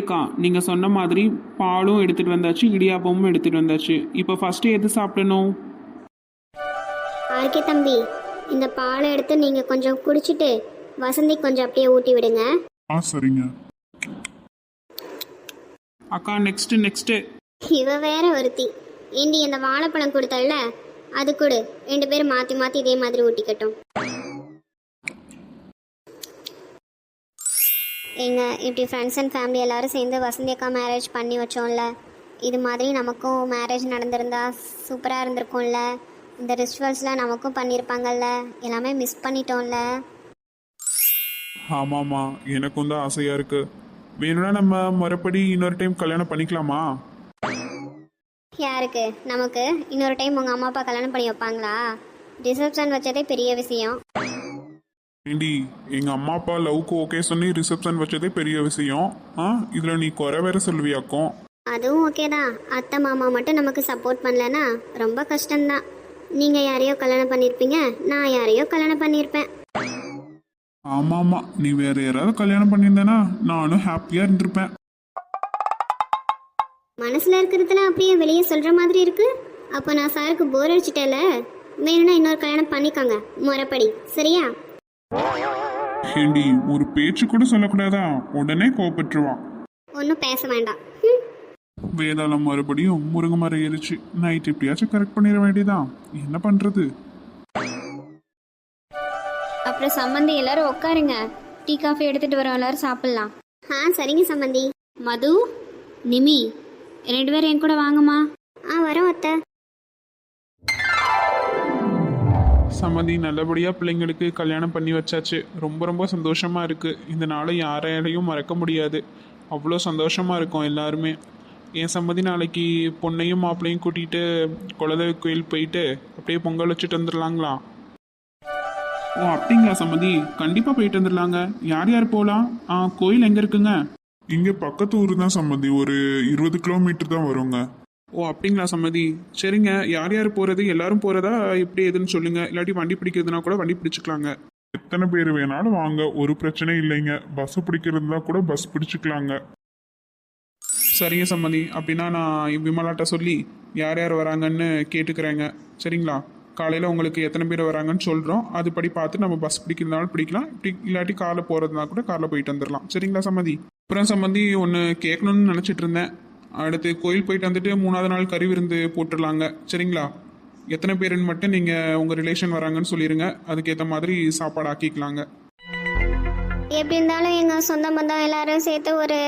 வலியக்கா நீங்கள் சொன்ன மாதிரி பாலும் எடுத்துகிட்டு வந்தாச்சு இடியாப்பமும் எடுத்துகிட்டு வந்தாச்சு. இப்போ ஃபஸ்ட்டு எது சாப்பிடணும்? ஆர்கே தம்பி இந்த பாலை எடுத்து நீங்கள் கொஞ்சம் குடிச்சிட்டு வசந்தி கொஞ்சம் அப்படியே ஊட்டி விடுங்க. ஆ சரிங்க. அக்கா நெக்ஸ்ட்டு நெக்ஸ்ட்டு இவ வேற ஒருத்தி. ஏண்டி இந்த வாழைப்பழம் கொடுத்தல்ல அது கொடு. ரெண்டு பேரும் மாற்றி மாற்றி இதே மாதிரி ஊட்டிக்கட்டும். எங்க இப்படி ஃப்ரெண்ட்ஸ் அண்ட் ஃபேமிலி எல்லாரும் சேர்ந்து வசந்தி அக்கா மேரேஜ் பண்ணி வச்சோம்ல. இது மாதிரி நமக்கும் மேரேஜ் நடந்திருந்தா சூப்பராக இருந்திருக்கும்ல. இந்த ரிச்சுவல்ஸ்லாம் நமக்கும் பண்ணியிருப்பாங்கல்ல எல்லாமே மிஸ் பண்ணிட்டோம்ல. ஆமாம்மா எனக்கும் தான் ஆசையாக இருக்கு. வேணும்னா நம்ம முறைப்படி இன்னொரு டைம் கல்யாணம் பண்ணிக்கலாமா? யாருக்கு? நமக்கு? இன்னொரு டைம் உங்கள் அம்மா அப்பா கல்யாணம் பண்ணி வைப்பாங்களா? ரிசப்ஷன் வச்சதே பெரிய விஷயம். ஏண்டி எங்கள் அம்மா அப்பா லவ்க்கு ஓகே சொல்லி ரிசப்ஷன் வச்சதே பெரிய விஷயம். ஆ இதில் நீ குறை வேற சொல்லுவியாக்கும். அதுவும் ஓகே தான். அத்தை மாமா மட்டும் நமக்கு சப்போர்ட் பண்ணலனா ரொம்ப கஷ்டம்தான். நீங்கள் யாரையோ கல்யாணம் பண்ணியிருப்பீங்க நான் யாரையோ கல்யாணம் பண்ணியிருப்பேன் ஆமாம்மா நீ வேற யாராவது கல்யாணம் பண்ணியிருந்தேனா நானும் ஹாப்பியாக இருந்திருப்பேன். மனசில் இருக்கிறதுல அப்படியே வெளியே சொல்கிற மாதிரி இருக்கு. அப்போ நான் சாருக்கு போர் அடிச்சிட்டேல. வேணும்னா இன்னொரு கல்யாணம் பண்ணிக்கோங்க முறைப்படி. சரியா? ஏண்டி ஒரு பேச்சு கூட சொல்லக்கூடாதா? உடனே கோபப்பட்டுருவான் ஒன்றும் பேச வேண்டாம். வேதாளம் மறுபடியும் முருங்கை மரம் ஏறிச்சு. நைட் எப்படியாச்சும் கரெக்ட் பண்ணிட வேண்டியதான் என்ன பண்ணுறது அப்புறம் சம்மந்தி எல்லாரும் உட்காருங்க டீ காஃபி எடுத்துட்டு வரோம். எல்லாரும் சாப்பிடலாம். ஆ சரிங்க சம்மந்தி. மது நிமி ரெண்டு பேரும் என் கூட வாங்கம்மா. சம்மதி நல்லபடியாக பிள்ளைங்களுக்கு கல்யாணம் பண்ணி வச்சாச்சு. ரொம்ப ரொம்ப சந்தோஷமாக இருக்குது இந்த நாளை யாராலையும் மறக்க முடியாது. அவ்வளோ சந்தோஷமாக இருக்கும் எல்லாருமே. என் சம்மதி நாளைக்கு பொண்ணையும் மாப்பிள்ளையும் கூட்டிகிட்டு குலதெய்வ கோயில் போயிட்டு அப்படியே பொங்கல் வச்சுட்டு வந்துடலாங்களா? ஓ அப்படிங்களா சம்மதி? கண்டிப்பாக போயிட்டு வந்துடலாங்க. யார் யார் போகலாம் ஆ கோயில் எங்கே இருக்குங்க? இங்கே பக்கத்து ஊர் தான் சம்மதி. ஒரு இருபது கிலோமீட்டர் தான் வருங்க. ஓ அப்படிங்களா சம்மதி. சரிங்க. யார் யார் போகிறது எல்லாரும் போகிறதா எப்படி எதுன்னு சொல்லுங்கள் இல்லாட்டி வண்டி பிடிக்கிறதுனா கூட வண்டி பிடிச்சிக்கலாங்க. எத்தனை பேர் வேணாலும் வாங்க. ஒரு பிரச்சனை இல்லைங்க. பஸ் பிடிக்கிறதுனா கூட பஸ் பிடிச்சிக்கலாங்க. சரிங்க சம்மதி. அப்படின்னா நான் விமலாட்ட சொல்லி யார் யார் வராங்கன்னு கேட்டுக்கிறேங்க. சரிங்களா? காலையில் உங்களுக்கு எத்தனை பேர் வராங்கன்னு சொல்கிறோம் அதுபடி பார்த்து நம்ம பஸ் பிடிக்கிறதுனாலும் பிடிக்கலாம். இப்படி இல்லாட்டி காரில் போகிறதுனா கூட காரில் போயிட்டு வந்துடலாம் சரிங்களா சம்மதி? அப்புறம் சம்மந்தி ஒன்று கேட்கணும்னு நினச்சிட்டு இருந்தேன். அடுத்து கோயில் போயிட்டு வந்துட்டு மூணாவது நாள் கறி விருந்து போட்டுடலாங்க. சரிங்களா? எத்தனை பேருன்னு மட்டும் நீங்கள் உங்கள் ரிலேஷன் வராங்கன்னு சொல்லிடுங்க அதுக்கேற்ற மாதிரி சாப்பாடு ஆக்கிக்கலாங்க. எப்படி இருந்தாலும் எங்கள் சொந்த பந்தம் எல்லாரும் சேர்த்து ஒரு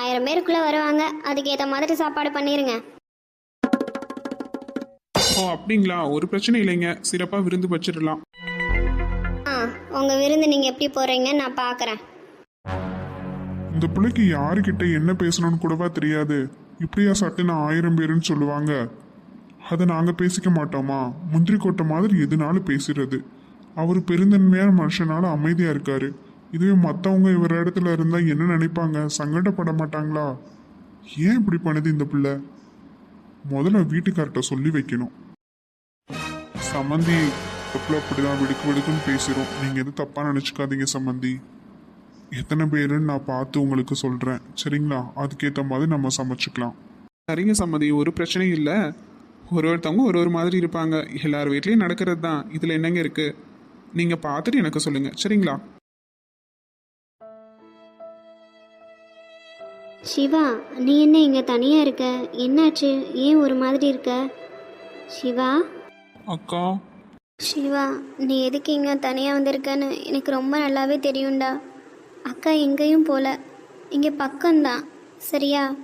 ஆயிரம் பேருக்குள்ளே வருவாங்க. அதுக்கேற்ற மாதிரி சாப்பாடு பண்ணிடுங்க ஓ அப்படிங்களா? ஒரு பிரச்சனை இல்லைங்க. சிறப்பாக விருந்து வச்சிடலாம். ஆ உங்கள் விருந்து நீங்கள் எப்படி போகிறீங்கன்னு நான் பார்க்குறேன் இந்த பிள்ளைக்கு யாருக்கிட்ட என்ன பேசணும்னு கூடவா தெரியாது. இப்படியா சட்டுன்னு ஆயிரம் பேருன்னு சொல்லுவாங்க. அதை நாங்கள் பேசிக்க மாட்டோமா? முந்திரி கொட்டை மாதிரி எதுனாலும் பேசுறது? அவர் பெருந்தன்மையான மனுஷனால அமைதியாக இருக்காரு. இதுவே மற்றவங்க இவர் இடத்துல இருந்தால் என்ன நினைப்பாங்க? சங்கடப்பட மாட்டாங்களா? ஏன் இப்படி பண்ணுது இந்த பிள்ளை? முதல்ல வீட்டுக்கார்ட்ட சொல்லி வைக்கணும். சம்மந்தி தப்புல அப்படிதான் வெடுக்கு வெடுக்குன்னு பேசுகிறோம் நீங்கள் எதுவும் தப்பாக நினச்சிக்காதீங்க சம்மந்தி எத்தனை பேருன்னு நான் பார்த்து உங்களுக்கு சொல்கிறேன் சரிங்களா? அதுக்கேற்ற மாதிரி நம்ம சமைச்சுக்கலாம். சரிங்க சம்மதி ஒரு பிரச்சனையும் இல்லை. ஒரு ஒருத்தவங்க ஒரு ஒரு மாதிரி இருப்பாங்க. எல்லார் வீட்லேயும் நடக்கிறது தான் இதில் என்னங்க இருக்கு? நீங்கள் பார்த்துட்டு எனக்கு சொல்லுங்கள் சரிங்களா? சிவா நீ என்ன இங்கே தனியாக இருக்க? என்னாச்சு? ஏன் ஒரு மாதிரி இருக்க? சிவா? அக்கா. சிவா நீ எதுக்கு இங்கே தனியாக வந்திருக்கன்னு எனக்கு ரொம்ப நல்லாவே தெரியும்டா. அக்கா எங்கேயும் போல. இங்கே பக்கம்தான். சரியா?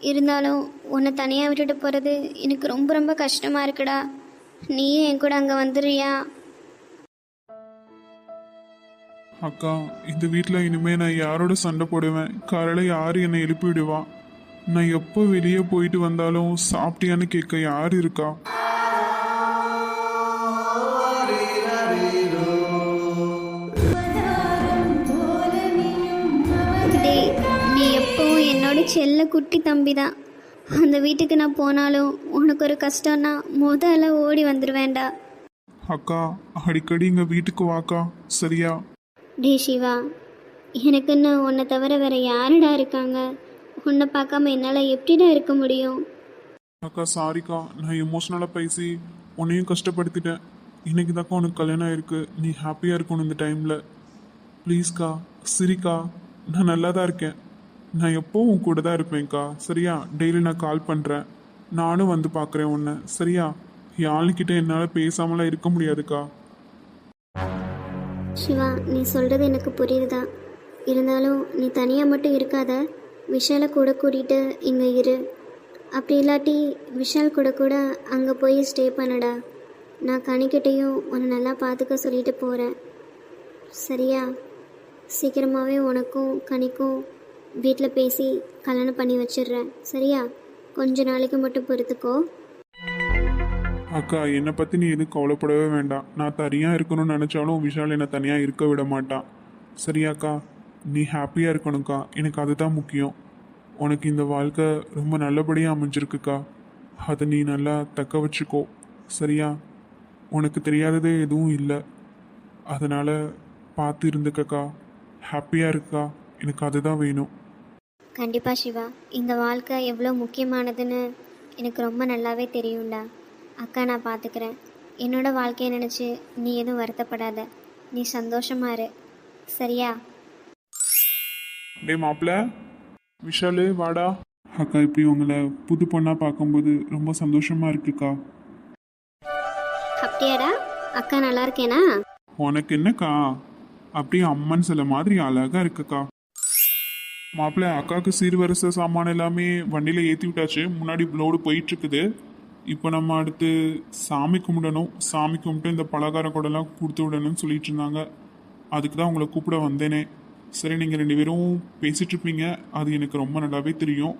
இருந்தாலும் உன்னை தனியாக விட்டுட்டு போகிறது எனக்கு ரொம்ப ரொம்ப கஷ்டமாக இருக்குடா. நீயும் என் கூட அங்கே வந்துடுறியா? அக்கா இந்த வீட்டில் இனிமே நான் யாரோட சண்டை போடுவேன்? காலையில் யார் என்னை எழுப்பி விடுவா நான் எப்போ வெளியே போயிட்டு வந்தாலும் சாப்பிட்டியான்னு கேட்க யார் இருக்கா? செல்ல குட்டி தம்பி தான் அந்த வீட்டுக்கு நான் போனாலும் உனக்கு ஒரு கஷ்டம்னா முதல்ல ஓடி வந்துடுவேண்டா அக்கா அடிக்கடி இங்கே வீட்டுக்கு வாக்கா சரியா? டே சிவா எனக்குன்னு உன்னை தவிர வேற யாருடா இருக்காங்க? உன்னை பார்க்காம என்னால் எப்படிடா இருக்க முடியும்? அக்கா சாரிக்கா நான் எமோஷ்னலாக பேசி உன்னையும் கஷ்டப்படுத்திட்டேன். இன்னைக்கு தாக்கா உனக்கு கல்யாணம் ஆயிருக்கு. நீ ஹாப்பியாக இருக்கணும் இந்த டைமில் ப்ளீஸ்க்கா சிரிக்கா நான் நல்லா தான் இருக்கேன். நான் எப்போவும் உன் கூட தான் இருப்பேன்க்கா சரியா? டெய்லி நான் கால் பண்ணுறேன் நானும் வந்து பார்க்குறேன் உன்னை. சரியா? யாழ்கிட்ட என்னால் பேசாமலாம் இருக்க முடியாதுக்கா. சிவா நீ சொல்கிறது எனக்கு புரியுதுதா இருந்தாலும் நீ தனியாக மட்டும் இருக்காத. விஷாலை கூட கூட்டிகிட்டு இங்கே இரு. அப்படி இல்லாட்டி விஷால் கூட கூட அங்கே போய் ஸ்டே பண்ணடா. நான் கனிக்கிட்டையும் உன்னை நல்லா பார்த்துக்க சொல்லிட்டு போகிறேன் சரியா? சீக்கிரமாகவே உனக்கும் கனிக்கும் வீட்டில் பேசி கல்யாணம் பண்ணி வச்சிடுறேன். சரியா? கொஞ்ச நாளைக்கு மட்டும் பொறுத்துக்கோ. அக்கா என்னை பற்றி நீ எதுவும் கவலைப்படவே வேண்டாம். நான் தனியாக இருக்கணும்னு நினச்சாலும் விஷால் என்னை தனியாக இருக்க விட மாட்டான். சரியாக்கா நீ ஹாப்பியாக இருக்கணும்க்கா. எனக்கு அதுதான் முக்கியம். உனக்கு இந்த வாழ்க்கை ரொம்ப நல்லபடியாக அமைஞ்சிருக்குக்கா. அதை நீ நல்லா தக்க வச்சுக்கோ. சரியா? உனக்கு தெரியாததே எதுவும் இல்லை. அதனால் பார்த்து இருந்துக்கக்கா. ஹாப்பியாக இருக்கா? எனக்கு அதுதான் வேணும். கண்டிப்பாக சிவா. இந்த வாழ்க்கை எவ்வளோ முக்கியமானதுன்னு எனக்கு ரொம்ப நல்லாவே தெரியும்டா. அக்கா நான் பார்த்துக்கிறேன் என்னோட வாழ்க்கையை நினச்சி நீ எதுவும் வருத்தப்படாத. நீ சந்தோஷமா இரு. சரியா? டே மாப்பிள்ள. விஷாலு வாடா. அக்கா இப்படி உங்களை புது பொண்ணாக பார்க்கும்போது ரொம்ப சந்தோஷமாக இருக்குக்கா. அப்படியாடா? அக்கா நல்லா இருக்கேனா? உனக்கு என்னக்கா? அப்படியே அம்மன் சில மாதிரி அழகா இருக்குக்கா. மாப்பிள்ள அக்காவுக்கு சீர்வரிசை சாமான் எல்லாமே வண்டியில் ஏற்றி விட்டாச்சு. முன்னாடி லோடு போயிட்டுருக்குது. இப்போ நம்ம அடுத்து சாமி கும்பிடணும். சாமி கும்பிட்டு இந்த பலகார கூடலாம் கொடுத்து விடணும்னு சொல்லிட்டு இருந்தாங்க. அதுக்கு தான் உங்களை கூப்பிட வந்தேனே. சரி நீங்கள் ரெண்டு பேரும் பேசிகிட்ருப்பீங்க அது எனக்கு ரொம்ப நல்லாவே தெரியும்.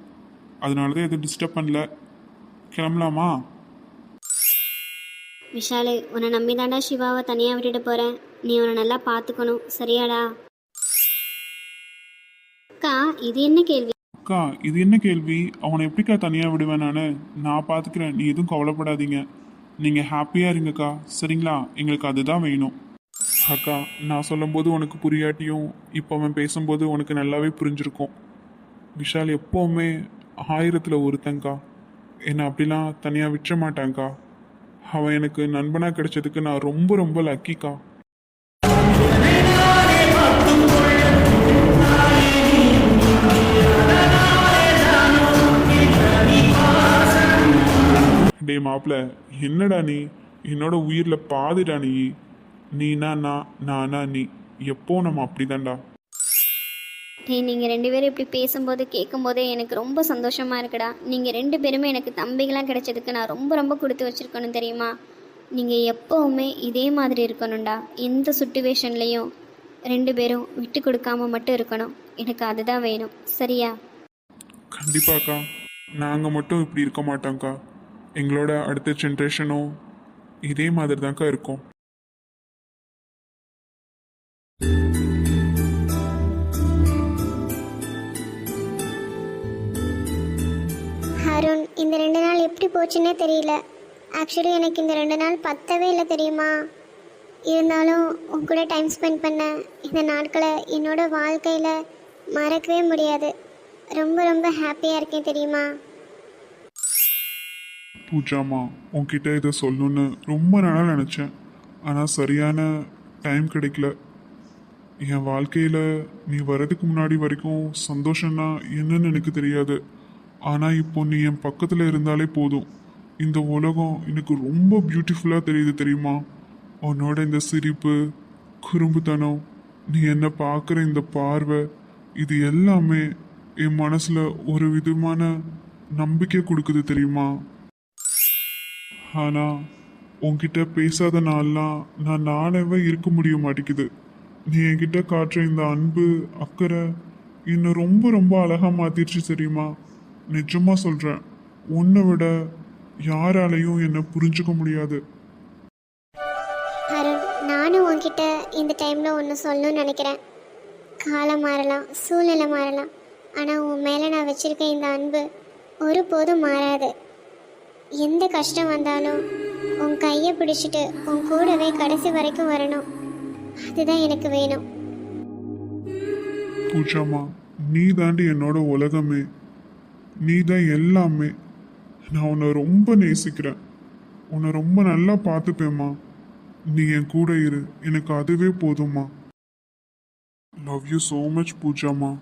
அதனால தான் எதுவும் டிஸ்டர்ப் பண்ணல. கிளம்பலாமா? விஷாலு உன்னை நம்பி தாண்டா சிவாவை தனியாக விட்டுட்டு போகிறேன் நீ உன்னை நல்லா பார்த்துக்கணும். சரியாடா? அக்கா இது என்ன கேள்வி? அக்கா இது என்ன கேள்வி? அவனை எப்படிக்கா தனியாக விடுவேன் நான்? நான் பார்த்துக்கிறேன் நீ எதுவும் கவலைப்படாதீங்க. நீங்கள் ஹாப்பியாக இருங்கக்கா. சரிங்களா? எங்களுக்கு அதுதான் வேணும். அக்கா நான் சொல்லும்போது உனக்கு புரியாட்டியும் இப்போ அவன் பேசும்போது உனக்கு நல்லாவே புரிஞ்சிருக்கும். விஷால் எப்போவுமே ஆயிரத்தில் ஒருத்தங்க்கா என்னை அப்படிலாம் தனியாக விற்ற மாட்டாங்க்கா அவன் எனக்கு நண்பனாக கிடைச்சதுக்கு நான் ரொம்ப ரொம்ப லக்கிக்கா மாப்பிள்ள என்னடா நீ? என்னோட உயிரில் பாதிடா நீ. நீனா நான் நானா நீ. எப்போ நம்ம அப்படிதான்டா? டேய் நீங்கள் ரெண்டு பேரும் இப்படி பேசும்போது கேட்கும்போதே எனக்கு ரொம்ப சந்தோஷமாக இருக்குடா. நீங்கள் ரெண்டு பேருமே எனக்கு தம்பிகளாக கிடைச்சதுக்கு நான் ரொம்ப ரொம்ப கொடுத்து வச்சிருக்கணும் தெரியுமா? நீங்கள் எப்போவுமே இதே மாதிரி இருக்கணும்டா. எந்த சுச்சுவேஷன்லேயும் ரெண்டு பேரும் விட்டு கொடுக்காம மட்டும் இருக்கணும். எனக்கு அதுதான் வேணும். சரியா? கண்டிப்பாக்கா. நாங்கள் மட்டும் இப்படி இருக்க மாட்டோம்க்கா. எங்களோட அடுத்த ஜென்ரேஷனும் இதே மாதிரி தான்க்கா இருக்கும். அருண் இந்த ரெண்டு நாள் எப்படி போச்சுன்னே தெரியல. ஆக்சுவலி எனக்கு இந்த ரெண்டு நாள் பத்தவே இல்லை தெரியுமா? இருந்தாலும் உன் கூட டைம் ஸ்பெண்ட் பண்ண இந்த நாட்களை என்னோட வாழ்க்கையில் மறக்கவே முடியாது. ரொம்ப ரொம்ப ஹாப்பியாக இருக்கேன் தெரியுமா? பூஜாமா உன்கிட்ட இதை சொல்லணும்னு ரொம்ப நாளாக நினச்சேன். ஆனால் சரியான டைம் கிடைக்கல. என் வாழ்க்கையில் நீ வர்றதுக்கு முன்னாடி வரைக்கும் சந்தோஷம்னா என்னன்னு எனக்கு தெரியாது. ஆனால் இப்போ நீ என் பக்கத்தில் இருந்தாலே போதும். இந்த உலகம் எனக்கு ரொம்ப பியூட்டிஃபுல்லாக தெரியுது தெரியுமா? உன்னோட இந்த சிரிப்பு குறும்புத்தனம் நீ என்ன பார்க்குற இந்த பார்வை இது எல்லாமே என் மனசில் ஒரு விதமான நம்பிக்கை கொடுக்குது தெரியுமா? ஆனா உன்கிட்ட பேசாத நாள்லாம் நான் நானவே இருக்க முடிய மாட்டேங்குது. நீ என்கிட்ட காட்டுற இந்த அன்பு அக்கறை என்னை ரொம்ப ரொம்ப அழகா மாத்திருச்சு தெரியுமா? நிஜமா சொல்றேன். உன்னை விட யாராலையும் என்னை புரிஞ்சுக்க முடியாது. அருண் நானும் உன்கிட்ட இந்த டைமில் ஒன்று சொல்லணும்னு நினைக்கிறேன். காலம் மாறலாம் சூழ்நிலை மாறலாம். ஆனால் உன் மேலே நான் வச்சிருக்க இந்த அன்பு ஒருபோதும் மாறாது. எந்த கஷ்டம் வந்தாலும் உன் கையை பிடிச்சிட்டு உன் கூடவே கடைசி வரைக்கும் வரணும். அதுதான் எனக்கு வேணும். பூஜாமா நீ தாண்டி என்னோட உலகமே. நீ தான் எல்லாமே. நான் உன்னை ரொம்ப நேசிக்கிறேன். உன்னை ரொம்ப நல்லா பார்த்துப்பேம்மா. நீ என் கூட இரு. எனக்கு அதுவே போதும்மா. Love you so much பூஜாமா.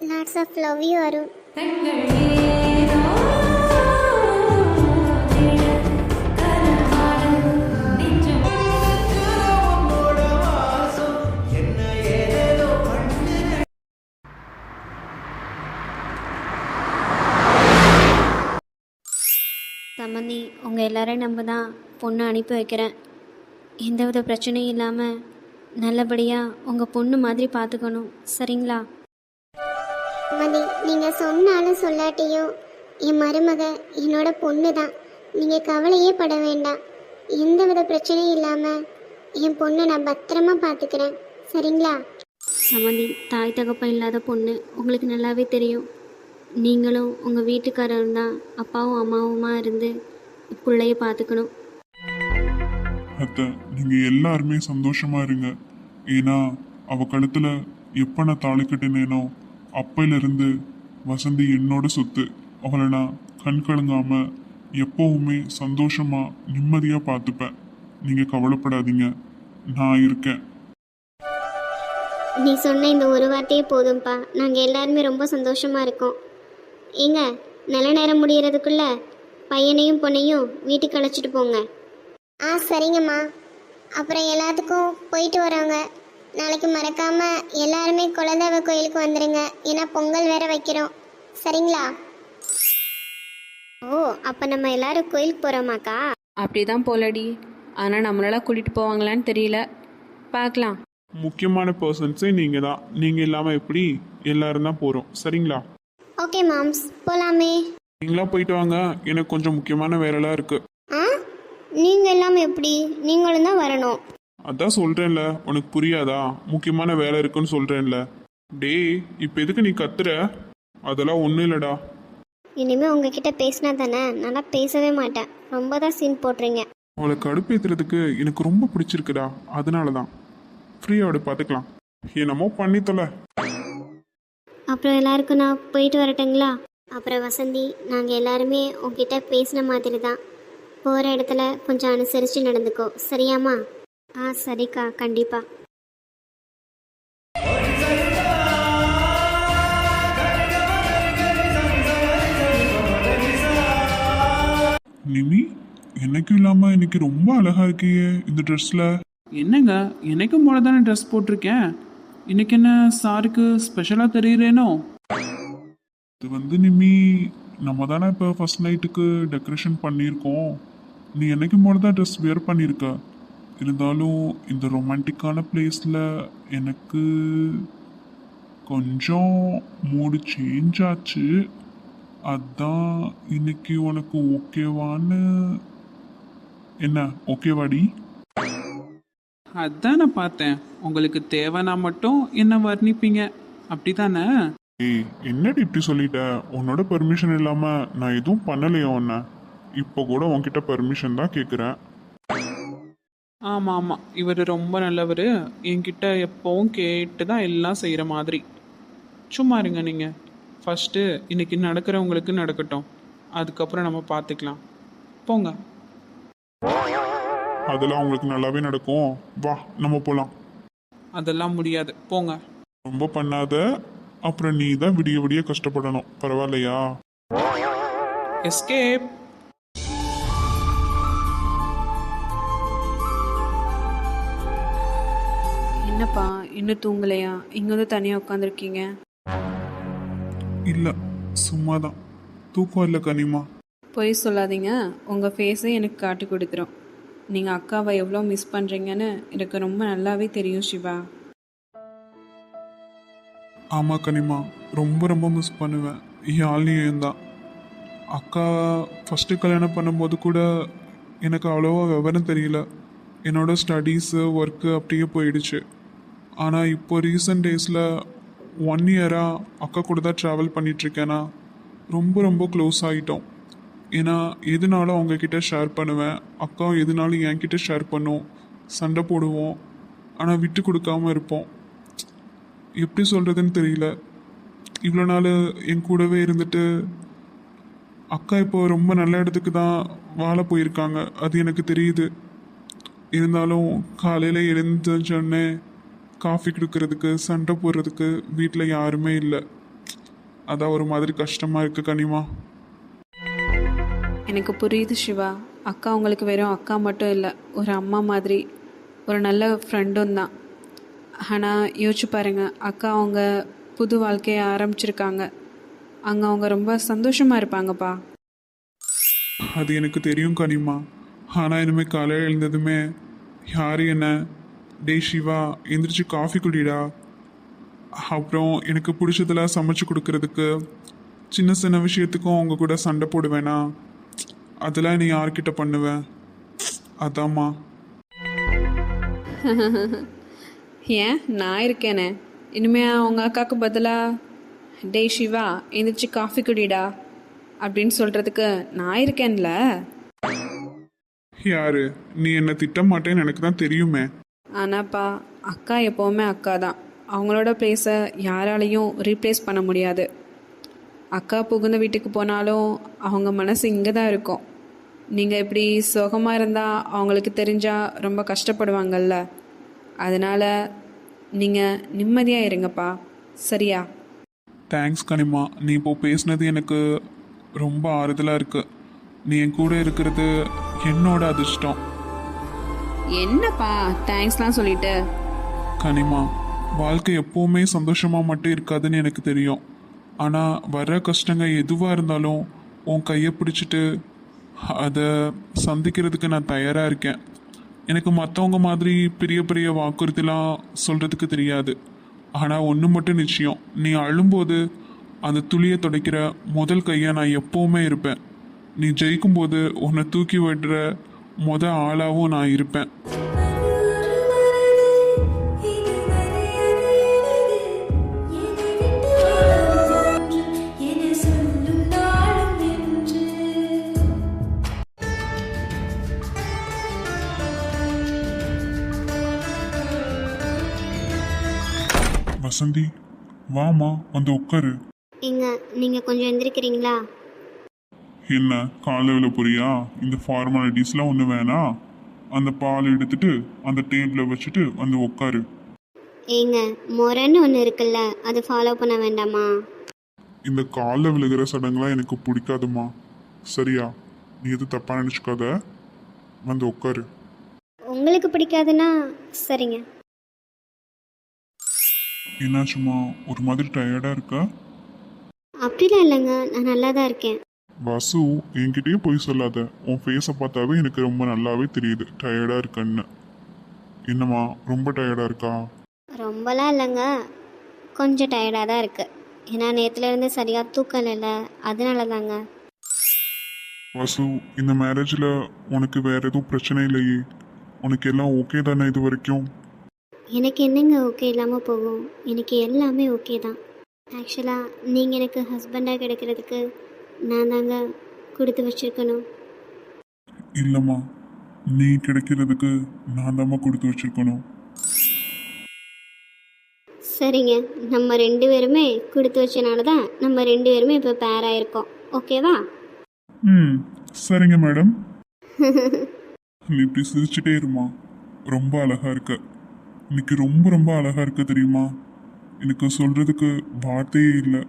Lots of love you Arun சம்மந்தி உங்கள் எல்லாரையும் நம்ப தான் பொண்ணு அனுப்பி வைக்கிறேன். எந்தவித பிரச்சனையும் இல்லாமல் நல்லபடியாக உங்கள் பொண்ணு மாதிரி பார்த்துக்கணும் சரிங்களா? மதி நீங்கள் சொன்னாலும் சொல்லாட்டியும் என் மருமக என்னோட பொண்ணு தான் நீங்கள் கவலையே பட வேண்டாம். எந்தவித பிரச்சனையும் இல்லாமல் என் பொண்ணை நான் பத்திரமா பார்த்துக்கிறேன் சரிங்களா? சம்மந்தி தாய் தகப்பன் இல்லாத பொண்ணு உங்களுக்கு நல்லாவே தெரியும். நீங்களும் உங்கள் வீட்டுக்காரரும் தான் அப்பாவும் அம்மாவுமா இருந்து பிள்ளைய பார்த்துக்கணும் அத்தை நீங்க எல்லாருமே சந்தோஷமா இருங்க. ஏன்னா அவ கழுத்துல எப்ப நான் தாலி கட்டினேனோ அப்பையில இருந்து வசந்தி என்னோட சொத்து. அவளை நான் கண் கலங்காம எப்பவுமே சந்தோஷமா நிம்மதியா பார்த்துப்பேன் நீங்க கவலைப்படாதீங்க. நான் இருக்கேன். நீ சொன்ன இந்த ஒரு வார்த்தையே போதும்ப்பா நாங்கள் எல்லாருமே ரொம்ப சந்தோஷமாக இருக்கோம். ஏங்க நல்ல நேரம் முடியறதுக்குள்ள பையனையும் பொண்ணையும் வீட்டுக்கு அழைச்சிட்டு போங்க. ஆ சரிங்கம்மா. அப்புறம் எல்லாத்துக்கும் போயிட்டு வரோங்க. நாளைக்கு மறக்காம எல்லாருமே குலதெய்வ கோயிலுக்கு வந்துடுங்க ஏன்னா பொங்கல் வேற வைக்கிறோம். சரிங்களா? ஓ அப்போ நம்ம எல்லாரும் கோயிலுக்கு போகிறோமாக்கா அப்படி தான் போலடி. ஆனால் நம்மளால கூட்டிகிட்டு போவாங்களான்னு தெரியல. பார்க்கலாம். முக்கியமான பர்சன்ஸே நீங்கள் தான் நீங்கள் இல்லாமல் எப்படி எல்லாரும் தான் போகிறோம் சரிங்களா? ஓகே மாம்ஸ். போலாமே. நீங்களா போயிட்டு வாங்க. எனக்கு கொஞ்சம் முக்கியமான வேலைலாம் இருக்குது ஆ? நீங்கள் எல்லாமே எப்படி? நீங்களும் தான் வரணும். அதான் சொல்கிறேன்ல உனக்கு புரியாதா? முக்கியமான வேலை இருக்குன்னு சொல்கிறேன்ல டேய் இப்போ எதுக்கு நீ கத்துற? அதெல்லாம் ஒன்றும் இல்லைடா. இனிமேல் உங்ககிட்ட பேசினா தானே? நல்லா பேசவே மாட்டேன். ரொம்ப தான் சீன் போடுறீங்க. அவளை கடுப்பேத்துறதுக்கு எனக்கு ரொம்ப பிடிச்சிருக்குடா. அதனால தான் ஃப்ரீயோட பார்த்துக்கலாம் என்னமோ பண்ணி தொலை அப்புறம் எல்லாருக்கும் நான் போயிட்டு வரட்டுங்களா? அப்புறம் வசந்தி நாங்கள் எல்லாருமே உங்ககிட்ட பேசின மாதிரி தான் போகிற இடத்துல கொஞ்சம் அனுசரித்து நடந்துக்கோ. சரியாம்மா? ஆ சரிக்கா. கண்டிப்பாக நிமி என்னைக்கும் இல்லாம இன்னைக்கு ரொம்ப அழகா இருக்கியே இந்த ட்ரெஸ்ல என்னங்க? எனக்கும் போல தானே ட்ரெஸ் போட்டிருக்கேன். இன்னைக்கு என்ன சாருக்கு ஸ்பெஷலாக தெரியுறேனோ? இது வந்து நிமி நம்ம தானே இப்போ ஃபர்ஸ்ட் நைட்டுக்கு டெக்கரேஷன் பண்ணியிருக்கோம். நீ என்னைக்கும் போல தான் ட்ரெஸ் வேர் பண்ணியிருக்க. இருந்தாலும் இந்த ரொமான்டிக்கான பிளேஸில் எனக்கு கொஞ்சம் மூடு சேஞ்ச் ஆச்சு. அதான் இன்னைக்கு உனக்கு ஓகேவான்னு. என்ன ஓகேவாடி? அதான் நான் பார்த்தேன். உங்களுக்கு தேவைன்னா மட்டும் என்ன வர்ணிப்பீங்க. அப்படி தானே ஏய் என்னடி இப்படி சொல்லிட்ட? உன்னோட பெர்மிஷன் இல்லாம நான் எதுவும் பண்ணலையா உன்ன. இப்போ கூட உன்கிட்ட பெர்மிஷன் தான் கேட்குறேன் ஆமாம் ஆமாம் இவர் ரொம்ப நல்லவர். என்கிட்ட எப்போவும் கேட்டு தான் எல்லாம் செய்கிற மாதிரி. சும்மா இருங்க நீங்கள் ஃபஸ்ட்டு இன்னைக்கு நடக்கிறவங்களுக்கு நடக்கட்டும். அதுக்கப்புறம் நம்ம பார்த்துக்கலாம் போங்க. அதெல்லாம் உங்களுக்கு நல்லாவே நடக்கும். வா நம்ம போலாம். அதெல்லாம் முடியாது. போங்க. ரொம்ப பண்ணாத. அப்புறம் நீ தான் விடிய விடிய கஷ்டப்படணும். பரவாயில்லையா? எஸ்கேப் என்னப்பா இன்னும் தூங்கலையா? இங்கே வந்து தனியாக உட்காந்துருக்கீங்க இல்ல சும்மா தான் தூக்கம் இல்லை கனிமா. பொய் சொல்லாதீங்க. உங்கள் ஃபேஸே எனக்கு காட்டி கொடுத்துரும் நீங்கள் அக்காவை எவ்வளோ மிஸ் பண்ணுறீங்கன்னு எனக்கு ரொம்ப நல்லாவே தெரியும் சிவா. ஆமா கனிமா ரொம்ப ரொம்ப மிஸ் பண்ணுவேன். யாழ்னியும் தான் அக்கா ஃபஸ்ட்டு கல்யாணம் பண்ணும்போது கூட எனக்கு அவ்வளோவா விவரம் தெரியல. என்னோட ஸ்டடீஸு ஒர்க்கு அப்படியே போயிடுச்சு. ஆனால் இப்போ ரீசெண்ட் டேஸில் ஒன் இயராக அக்கா கூட தான் ட்ராவல் பண்ணிகிட்ருக்கேன்னா ரொம்ப ரொம்ப க்ளோஸ் ஆகிட்டோம் ஏன்னா எதுனாலும் அவங்கக்கிட்ட ஷேர் பண்ணுவேன். அக்காவும் எதுனாலும் என்கிட்ட ஷேர் பண்ணும். சண்டை போடுவோம். ஆனால் விட்டு கொடுக்காம இருப்போம். எப்படி சொல்கிறதுன்னு தெரியல. இவ்வளோ நாள் என் கூடவே இருந்துட்டு அக்கா இப்போ ரொம்ப நல்ல இடத்துக்கு தான் வாழ போயிருக்காங்க. அது எனக்கு தெரியுது. இருந்தாலும் காலையில் எழுந்தோடனே காஃபி கொடுக்கறதுக்கு சண்டை போடுறதுக்கு வீட்டில் யாருமே இல்லை. அதான் ஒரு மாதிரி கஷ்டமாக இருக்குது கனிமா. எனக்கு புரியுது சிவா. அக்கா உங்களுக்கு வெறும் அக்கா மட்டும் இல்லை ஒரு அம்மா மாதிரி ஒரு நல்ல ஃப்ரெண்டும் தான். ஆனால் யோசிச்சு பாருங்க. அக்கா அவங்க புது வாழ்க்கையை ஆரம்பிச்சிருக்காங்க. அங்கே அவங்க ரொம்ப சந்தோஷமாக இருப்பாங்கப்பா. அது எனக்கு தெரியும் கனிமா. ஆனால் இனிமேல் காலையில் எழுந்ததுமே யார் என்ன? டேய் சிவா எந்திரிச்சு காஃபி குடிடா. அப்புறம் எனக்கு பிடிச்சதெல்லாம் சமைச்சு கொடுக்கறதுக்கு சின்ன சின்ன விஷயத்துக்கும் அவங்க கூட சண்டை போடுவேனா? அதெல்லாம் நீ யார்கிட்ட பண்ணுவேன் அதாம்மா. ஏன்? நான் இருக்கேனே. இனிமே அவங்க அக்காவுக்கு பதிலாக டேய் சிவா எந்திரிச்சு காஃபி குடிடா அப்படின்னு சொல்கிறதுக்கு நான் இருக்கேன்ல. யாரு? நீ என்னை திட்ட மாட்டேன்னு எனக்கு தான் தெரியுமே. ஆனாப்பா அக்கா எப்போவுமே அக்கா தான். அவங்களோட பிளேஸை யாராலையும் ரீப்ளேஸ் பண்ண முடியாது. அக்கா புகுந்த வீட்டுக்கு போனாலும் அவங்க மனசு இங்கே தான் இருக்கும். நீங்கள் இப்படி சுகமாக இருந்தால் அவங்களுக்கு தெரிஞ்சால் ரொம்ப கஷ்டப்படுவாங்கல்ல. அதனால் நீங்கள் நிம்மதியாக இருங்கப்பா. சரியா? தேங்க்ஸ் கனிமா. நீ இப்போ பேசுனது எனக்கு ரொம்ப ஆறுதலாக இருக்கு. நீ என் கூட இருக்கிறது என்னோட அதிர்ஷ்டம். என்னப்பா தேங்க்ஸ்லாம் சொல்லிட்டு? கனிமா வாழ்க்கை எப்போவுமே சந்தோஷமாக மட்டும் இருக்காதுன்னு எனக்கு தெரியும். ஆனால் வர்ற கஷ்டங்க எதுவாக இருந்தாலும் உன் கையை பிடிச்சிட்டு அதை சந்திக்கிறதுக்கு நான் தயாராக இருக்கேன். எனக்கு மற்றவங்க மாதிரி பெரிய பெரிய வாக்குறுதிலாம் சொல்கிறதுக்கு தெரியாது. ஆனால் ஒன்று மட்டும் நிச்சயம். நீ அழும்போது அந்த துளியை துடைக்கிற முதல் கையை நான் எப்போவுமே இருப்பேன். நீ ஜெயிக்கும்போது உன்னை தூக்கி விடுற முத ஆளாகவும் நான் இருப்பேன். வசந்தி. வாமா வந்து உட்காரு. ஏங்க நீங்கள் கொஞ்சம் எந்திரிக்கிறீங்களா? என்ன காலையில் புரியா? இந்த ஃபார்மாலிட்டிஸ்லாம் ஒன்றும் வேணாம் அந்த பால் எடுத்துட்டு அந்த டேபிளை வச்சுட்டு வந்து உட்காரு. ஏங்க முறைன்னு ஒன்று இருக்குல்ல அது ஃபாலோ பண்ண வேண்டாமா? இந்த காலில் விழுகிற சடங்குலாம் எனக்கு பிடிக்காதுமா. சரியா? நீ எதுவும் தப்பாக நினச்சிக்காத. வந்து உட்காரு. உங்களுக்கு பிடிக்காதுன்னா சரிங்க. என்னாச்சுமா ஒரு மாதிரி டயர்டாக இருக்கா? அப்படிலாம் இல்லைங்க. நான் நல்லா தான் இருக்கேன். வசு என்கிட்டயே போய் சொல்லாத. உன் ஃபேஸை பார்த்தாவே எனக்கு ரொம்ப நல்லாவே தெரியுது. டயர்டாக இருக்கன்னு. என்னம்மா ரொம்ப டயர்டாக இருக்கா? ரொம்பலாம் இல்லைங்க. கொஞ்சம் டயர்டாக தான் இருக்குது ஏன்னா நேற்றுலேருந்து சரியாக தூக்கம் இல்லைல்ல அதனால தாங்க வசு இந்த மேரேஜில் உனக்கு வேற எதுவும் பிரச்சனை இல்லையே. உனக்கு எல்லாம் ஓகே தானே இது வரைக்கும்? எனக்கு என்னங்க ஓகே இல்லாமல் போகும்? எனக்கு எல்லாமே ஓகே தான். ஆக்சுவலாக நீங்கள் எனக்கு ஹஸ்பண்டாக கிடைக்கிறதுக்கு நான் தாங்க கொடுத்து வச்சுருக்கணும். இல்லைம்மா நீ கிடைக்கிறதுக்கு நான் தாம்மா கொடுத்து வச்சிருக்கணும். சரிங்க நம்ம ரெண்டு பேருமே கொடுத்து வச்சனால தான் நம்ம ரெண்டு பேருமே இப்போ பேர் ஆயிருக்கோம். ஓகேவா ம் சரிங்க மேடம். நீ இப்படி சிரிச்சுட்டே இருமா ரொம்ப அழகா இருக்க. இன்னைக்கு ரொம்ப ரொம்ப அழகா இருக்க தெரியுமா? எனக்கு சொல்றதுக்கு வார்த்தையே இல்லை.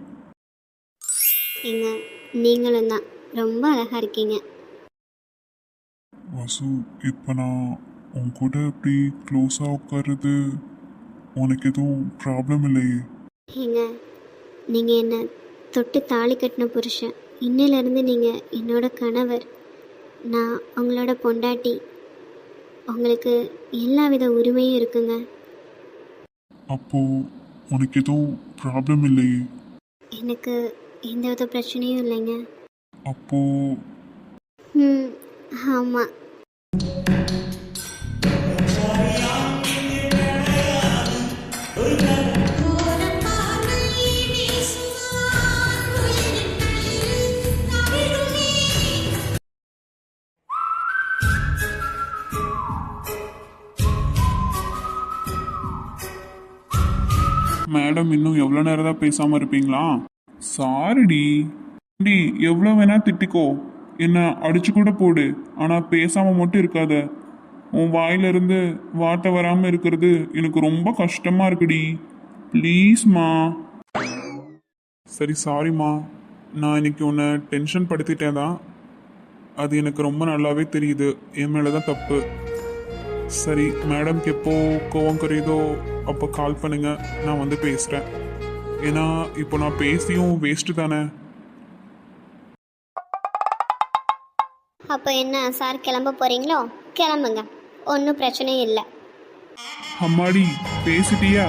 ஏங்க நீங்களும் தான். ரொம்ப அழகாக இருக்கீங்க. வசு இப்போ நான் உன் கூட இப்படி க்ளோஸாக உட்காருறது உனக்கு எதுவும் ப்ராப்ளம் இல்லையே. ஏங்க நீங்கள் என்ன தொட்டு தாலி கட்டின புருஷன். இன்னிலேருந்து நீங்கள் என்னோட கணவர். நான் உங்களோட பொண்டாட்டி. உங்களுக்கு எல்லா வித உரிமையும் இருக்குங்க. அப்போ உனக்கு எதுவும் ப்ராப்ளம் இல்லையே எனக்கு எந்த வித பிரச்சனையும் இல்லைங்க. அப்போ ம் ஆமாம் மேடம் இன்னும் எவ்வளோ நேரம் தான் பேசாமல் இருப்பீங்களா? சாரிடி. டி எவ்வளோ வேணா திட்டிக்கோ. என்ன அடிச்சு கூட போடு. ஆனால் பேசாமல் மட்டும் இருக்காத. உன் வாயிலிருந்து வார்த்தை வராமல் இருக்கிறது எனக்கு ரொம்ப கஷ்டமாக இருக்குடி. ப்ளீஸ்மா சரி சாரிம்மா நான் இன்னைக்கு உன்னை டென்ஷன் படுத்திட்டேன் தான். அது எனக்கு ரொம்ப நல்லாவே தெரியுது. என் மேலே தான் தப்பு. சரி மேடம்க்கு எப்போ கோவம் குறையுதோ அப்போ கால் பண்ணுங்க. நான் வந்து பேசுகிறேன் ஏன்னா இப்போ நான் பேசியும் வேஸ்ட்டு தானே. அப்போ என்ன சார் கிளம்ப போகிறீங்களோ கிளம்புங்க. ஒன்றும் பிரச்சனையும் இல்லை. அம்மாடி பேசிட்டியா?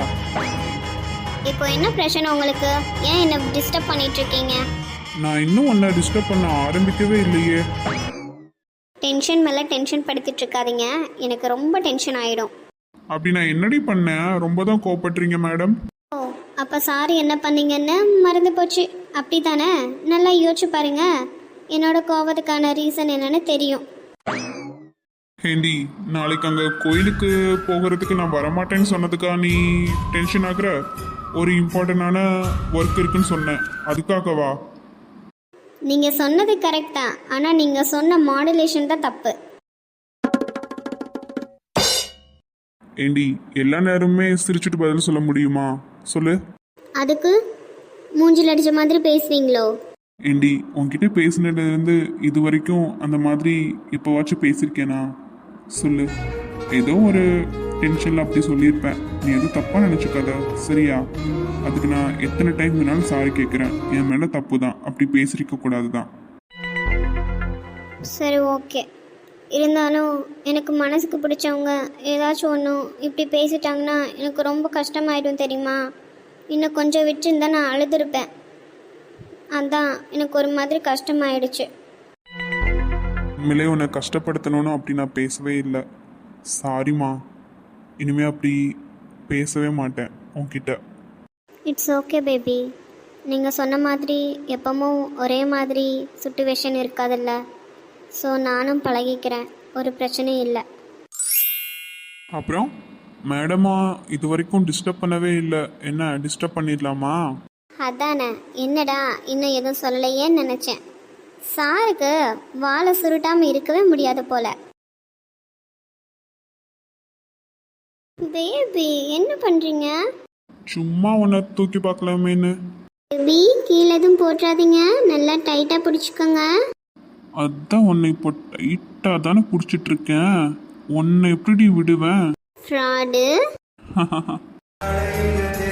இப்போ என்ன பிரச்சனை உங்களுக்கு? ஏன் என்ன டிஸ்டர்ப் பண்ணிட்டு இருக்கீங்க நான் இன்னும் உன்னை டிஸ்டர்ப் பண்ண ஆரம்பிக்கவே இல்லையே. டென்ஷன் மேலே டென்ஷன் படுத்திட்டு இருக்காதீங்க எனக்கு ரொம்ப டென்ஷன் ஆகிடும் அப்படி நான் என்னடி பண்ணேன்? ரொம்ப தான் கோவப்படுறீங்க மேடம். ஓ அப்போ சார் என்ன பண்ணீங்கன்னு மறந்து போச்சு. அப்படி தானே நல்லா யோசிச்சு பாருங்க. என்னோட கோவத்துக்கான ரீசன் என்னன்னு தெரியும். ஹேண்டி நாளைக்கு அங்கே கோயிலுக்கு போகிறதுக்கு நான் வரமாட்டேன்னு சொன்னதுக்கா நீ டென்ஷன் ஆகுற? ஒரு இம்பார்ட்டண்டான ஒர்க் இருக்குன்னு சொன்னேன். அதுக்காகவா? நீங்கள் சொன்னது கரெக்ட் தான். ஆனால் நீங்கள் சொன்ன மாடுலேஷன் தான் தப்பு. ஏண்டி எல்லா நேரமுமே சிரிச்சுட்டு பதில் சொல்ல முடியுமா? சொல்லு. அதுக்கு மூஞ்சில் அடிச்ச மாதிரி பேசுவீங்களோ? ஏண்டி உன்கிட்ட பேசினதுலேருந்து இது வரைக்கும் அந்த மாதிரி இப்போவாச்சும் பேசியிருக்கேனா? சொல்லு. ஏதோ ஒரு டென்ஷனில் அப்படி சொல்லியிருப்பேன். நீ எதுவும் தப்பாக நினச்சிக்காத சரியா? அதுக்கு நான் எத்தனை டைம் வேணாலும் சாரி கேட்குறேன். என் மேலே தப்பு தான். அப்படி பேசியிருக்க கூடாது தான் சரி ஓகே இருந்தாலும் எனக்கு மனசுக்கு பிடிச்சவங்க ஏதாச்சும் ஒன்றும் இப்படி பேசிட்டாங்கன்னா எனக்கு ரொம்ப கஷ்டமாயிடும் தெரியுமா? இன்னும் கொஞ்சம் விட்டுருந்தா நான் அழுதுருப்பேன். அதான் எனக்கு ஒரு மாதிரி கஷ்டமாயிடுச்சு. உண்மையிலே உன்னை கஷ்டப்படுத்தணும்னு அப்படி நான் பேசவே இல்லை. சாரிம்மா இனிமே அப்படி பேசவே மாட்டேன் உன்கிட்ட. இட்ஸ் ஓகே பேபி நீங்கள் சொன்ன மாதிரி எப்பவும் ஒரே மாதிரி சுச்சுவேஷன் இருக்காதுல்ல? ஸோ நானும் பழகிக்கிறேன். ஒரு பிரச்சனையும் இல்லை. அப்புறம்? மேடமா இது வரைக்கும் டிஸ்டர்ப் பண்ணவே இல்லை. என்ன டிஸ்டர்ப் பண்ணிடலாமா? அதானே. என்னடா இன்னும் எதுவும் சொல்லலையேன்னு நினச்சேன். சாருக்கு வாழை சுருட்டாமல் இருக்கவே முடியாது போல. பேபி என்ன பண்ணுறீங்க சும்மா உன்னை தூக்கி பார்க்கலாமேன்னு. பேபி கீழே எதுவும் போட்டுறாதீங்க. நல்லா டைட்டாக பிடிச்சிக்கோங்க. அதான் உன்னை இப்போ டைட்டாக தானே பிடிச்சிட்டு இருக்கேன் உன்னை எப்படி விடுவேன்? ஃப்ராடு